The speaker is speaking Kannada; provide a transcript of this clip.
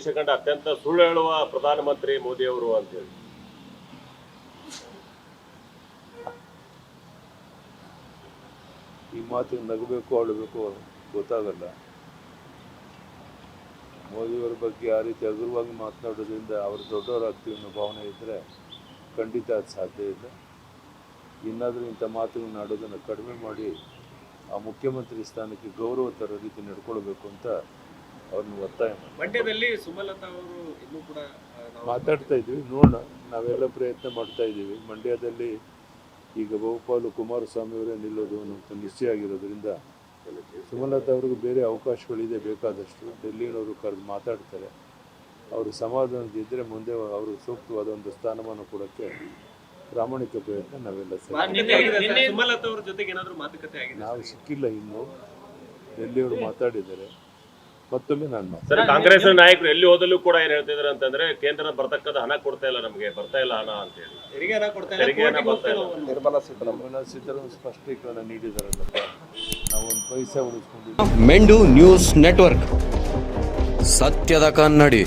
ದೇಶ ಕಂಡ ಅತ್ಯಂತ ಸುಳ್ಳು ಹೇಳುವ ಪ್ರಧಾನಮಂತ್ರಿ ಮೋದಿ ಅವರು ಅಂತೇಳಿ ಈ ಮಾತು ನಗಬೇಕು ಅಳಬೇಕು ಗೊತ್ತಾಗಲ್ಲ. ಮೋದಿಯವರ ಬಗ್ಗೆ ಆ ರೀತಿ ಹಗುರವಾಗಿ ಮಾತನಾಡೋದ್ರಿಂದ ಅವರು ದೊಡ್ಡವರಾಗ್ತೀವಿ ಅನ್ನೋ ಭಾವನೆ ಇದ್ದರೆ ಖಂಡಿತ ಅದು ಸಾಧ್ಯ ಇಲ್ಲ. ಇನ್ನಾದರೂ ಇಂಥ ಮಾತುಗಳನ್ನ ಆಡೋದನ್ನು ಕಡಿಮೆ ಮಾಡಿ ಆ ಮುಖ್ಯಮಂತ್ರಿ ಸ್ಥಾನಕ್ಕೆ ಗೌರವ ತರೋ ರೀತಿ ನಡ್ಕೊಳ್ಬೇಕು ಅಂತ ಅವ್ರನ್ನ ಒತ್ತಾಯ ಮಾಡಿ ಮಂಡ್ಯದಲ್ಲಿ ಸುಮಲತಾ ಅವರು ಇನ್ನೂ ಕೂಡ ನಾವು ಮಾತಾಡ್ತಾ ಇದ್ದೀವಿ ನೋಡೋಣ. ನಾವೆಲ್ಲ ಪ್ರಯತ್ನ ಮಾಡ್ತಾ ಇದ್ದೀವಿ. ಮಂಡ್ಯದಲ್ಲಿ ಈಗ ಬಹುಪಾಲು ಕುಮಾರಸ್ವಾಮಿ ಅವರೇ ನಿಲ್ಲೋದು ಅನ್ನೋ ನಿಶ್ಚಯ ಆಗಿರೋದ್ರಿಂದ ಸುಮಲತಾ ಅವ್ರಿಗೂ ಬೇರೆ ಅವಕಾಶಗಳಿದೆ ಬೇಕಾದಷ್ಟು. ಡೆಲ್ಲಿನವರು ಕರೆದು ಮಾತಾಡ್ತಾರೆ. ಅವರು ಸಮಾಧಾನದಿದ್ದರೆ ಮುಂದೆ ಅವರು ಸೂಕ್ತವಾದ ಒಂದು ಸ್ಥಾನಮಾನ ಕೊಡೋಕ್ಕೆ ಪ್ರಾಮಾಣಿಕ ಪ್ರಯತ್ನ ನಾವೆಲ್ಲ ಸೇರಿ. ನಿನ್ನೆ ಸುಮಲತಾ ಅವ್ರ ಜೊತೆಗೆ ಏನಾದ್ರು ಮಾತುಕತೆ ಆಗಿದೆ ನಾವು ಸಿಕ್ಕಿಲ್ಲ ಇನ್ನು. ಡೆಲ್ಲಿಯವರು ಮಾತಾಡಿದ್ದಾರೆ. ಮತ್ತೊಮ್ಮೆ ನಾನು ಸರ್ ಕಾಂಗ್ರೆಸ್ ನಾಯಕರು ಎಲ್ಲಿ ಹೋದಲ್ಲೂ ಕೂಡ ಏನ್ ಹೇಳ್ತಿದ್ರು ಅಂತಂದ್ರೆ ಕೇಂದ್ರ ಬರ್ತಕ್ಕಂಥ ಹಣ ಕೊಡ್ತಾ ಇಲ್ಲ ನಮಗೆ ಬರ್ತಾ ಇಲ್ಲ ಹಣ ಅಂತ ಹೇಳಿ. ತೆರಿಗೆ ಹಣ ಕೊಡ್ತಾ ಇಲ್ಲ. ನಿರ್ಮಲಾ ಸೀತಾರಾಮನ್ ಸೀತಾರಾಮನ್ ಸ್ಪಷ್ಟೀಕರಣ ನೀಡಿದಾರಲ್ಲ ನಾವು ಒಂದು ಪೈಸೆ ಉಳಿಸ್ಕೊಂಡಿದ್ದೀವಿ. ಮೆಂಡು ನ್ಯೂಸ್ ನೆಟ್ವರ್ಕ್. ಸತ್ಯದ ಕನ್ನಡಿ.